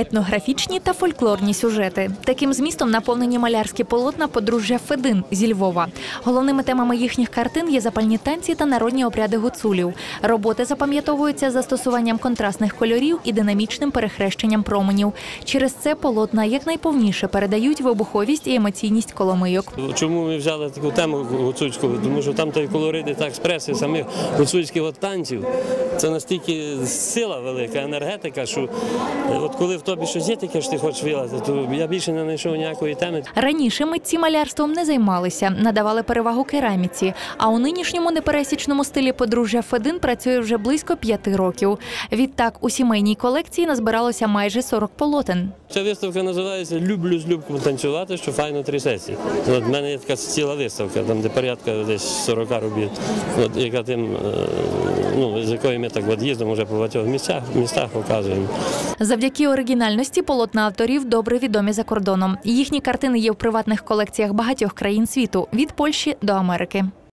етнографічні та фольклорні сюжети. Таким змістом наповнені малярські полотна подружжя Федин зі Львова. Головними темами їхніх картин є запальні танці та народні обряди гуцулів. Роботи запам'ятовуються застосуванням контрастних кольорів і динамічним перехрещенням променів. Через це полотна якнайповніше передають вибуховість і емоційність коломийок. Чому ми взяли таку тему гуцульську? Тому що там той колорит і та експресія самих гуцульських танців. Це настільки сила велика, енергетика, що от коли в тобі щось є таке, що ти хочеш вилати, то я більше не знайшов ніякої теми. Раніше митці малярством не займалися, надавали перевагу кераміці. А у нинішньому непересічному стилі подружжя Федин працює вже близько п'яти років. Відтак у сімейній колекції назбиралося майже 40 полотен. Ця виставка називається Люблю з Любком танцювати, що файно три сесії. От в мене є така ціла виставка, там де порядка десь 40 робіт, от, яка тим, е, ну, з якої ми так от їздимо вже по багатьох місцях, містах показуємо. Завдяки оригінальності полотна авторів добре відомі за кордоном. Їхні картини є в приватних колекціях багатьох країн світу від Польщі до Америки.